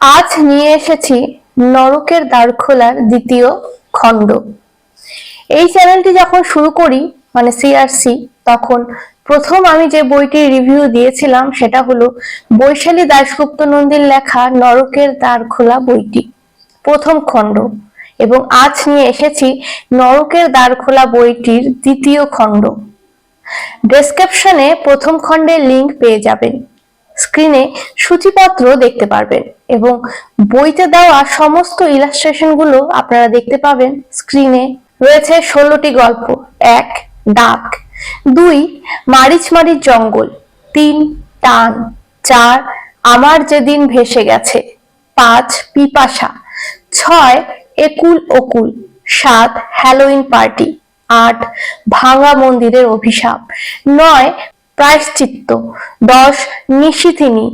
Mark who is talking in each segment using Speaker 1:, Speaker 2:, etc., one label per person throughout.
Speaker 1: আজ নিয়ে এসেছি নরকের দ্বার খোলার দ্বিতীয় খণ্ড। এই চ্যানেলটি যখন শুরু করি মানে সিআরসি তখন প্রথম আমি যে বইটির রিভিউ দিয়েছিলাম, সেটা হলো বৈশালী দাশগুপ্ত নন্দীর লেখা নরকের দ্বার খোলা বইটি, প্রথম খণ্ড। এবং আজ নিয়ে এসেছি নরকের দ্বার খোলা বইটির দ্বিতীয় খণ্ড। ডেসক্রিপশনে প্রথম খণ্ডের লিংক পেয়ে যাবেন। স্ক্রিনে সূচিপত্র দেখতে পারবেন এবং বইতে দেওয়া সমস্ত ইলাস্ট্রেশনগুলো আপনারা দেখতে পাবেন স্ক্রিনে রয়েছে ষোলোটি গল্প, এক, ডাক, দুই, মারিচ মারিচ জঙ্গল, তিন, টান, চার, আমার যেদিন ভেসে গেছে, পাঁচ, পিপাসা, ছয়, একুল ওকুল সাত, হ্যালোইন পার্টি, আট ভাঙা মন্দিরের অভিশাপ, নয় প্রায়শ্চিত্ত। দশ নিশিথিনী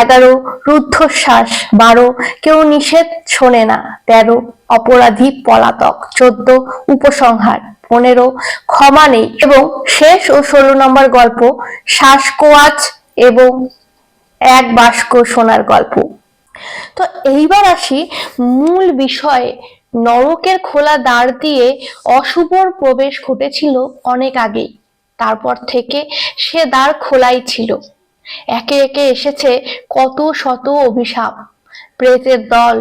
Speaker 1: এগারো, রুদ্ধশ্বাস। বারো, কেউ নিষেধ শোনে না। তেরো, অপরাধী পলাতক। চোদ্দ, উপসংহার। পনেরো, ক্ষমা নেই। এবং শেষ ও ষোলো নম্বর গল্প, শ্বাসকোয়াচ এবং এক বাস্ক সোনার গল্প। তো এইবার আসি মূল বিষয়ে। নরকের খোলা দ্বার দিয়ে অশুভর প্রবেশ ঘটেছিল অনেক আগেই। তারপর থেকে সে দ্বার খোলাই ছিল। একে একে এসেছে কত শত অভিশাপ। প্রেতের দল,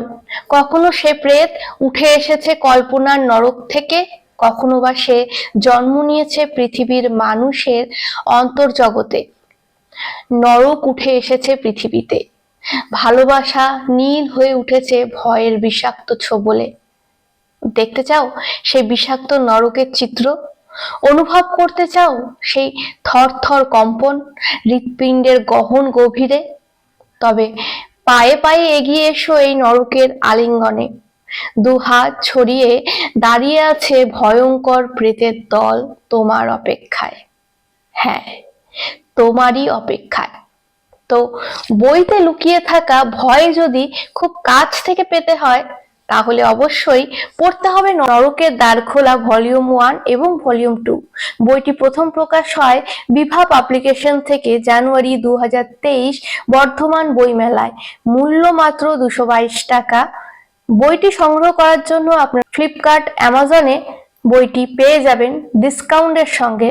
Speaker 1: কখনো সে প্রেত উঠে এসেছে কল্পনার নরক থেকে, কখনো বা সে জন্ম নিয়েছে পৃথিবীর মানুষের অন্তর্জগতে। নরক উঠে এসেছে পৃথিবীতে। ভালোবাসা নীল হয়ে উঠেছে ভয়ের বিষাক্ত ছোবলে। দেখতে চাও সেই বিষাক্ত নরকের চিত্র অনুভব করতে চাও সেই থরথর কম্পন হৃৎপিণ্ডের গহন গভীরে? তবে পায়ে পায়ে এগিয়ে এসো এই নরকের আলিঙ্গনে। দু হাত ছড়িয়ে দাঁড়িয়ে আছে ভয়ঙ্কর প্রেতের দল তোমার অপেক্ষায়। হ্যাঁ তোমারই অপেক্ষায়। তো বইতে লুকিয়ে থাকা ভয় যদি খুব কাছ থেকে পেতে হয় তাহলে অবশ্যই পড়তে হবে নরকের দ্বার খোলা ভলিউম ওয়ান এবং ভলিউম টু। বইটি প্রথম প্রকাশ হয় বিভা পাবলিকেশন থেকে জানুয়ারি দু বর্ধমান বইমেলায়। মূল্য মাত্র দুশো টাকা। বইটি সংগ্রহ করার জন্য আপনার ফ্লিপকার্ট, অ্যামাজনে বইটি পেয়ে যাবেন ডিসকাউন্টের সঙ্গে।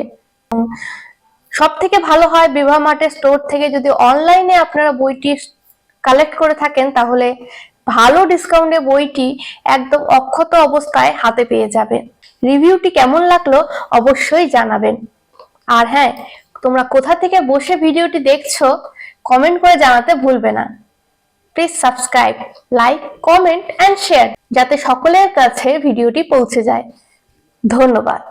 Speaker 1: সব থেকে ভালো হয় বিভা মার্টের স্টোর থেকে যদি অনলাইনে আপনারা বইটি কালেক্ট করে থাকেন তাহলে ভালো ডিসকাউন্টে বইটি একদম অক্ষত অবস্থায় হাতে পেয়ে যাবেন। রিভিউটি কেমন লাগল অবশ্যই জানাবেন। আর হ্যাঁ তোমরা কোথা থেকে বসে ভিডিওটি দেখছ কমেন্ট করে জানাতে ভুলবে না। Please subscribe like comment and share যাতে সকলের কাছে ভিডিওটি পৌঁছে যায়। ধন্যবাদ।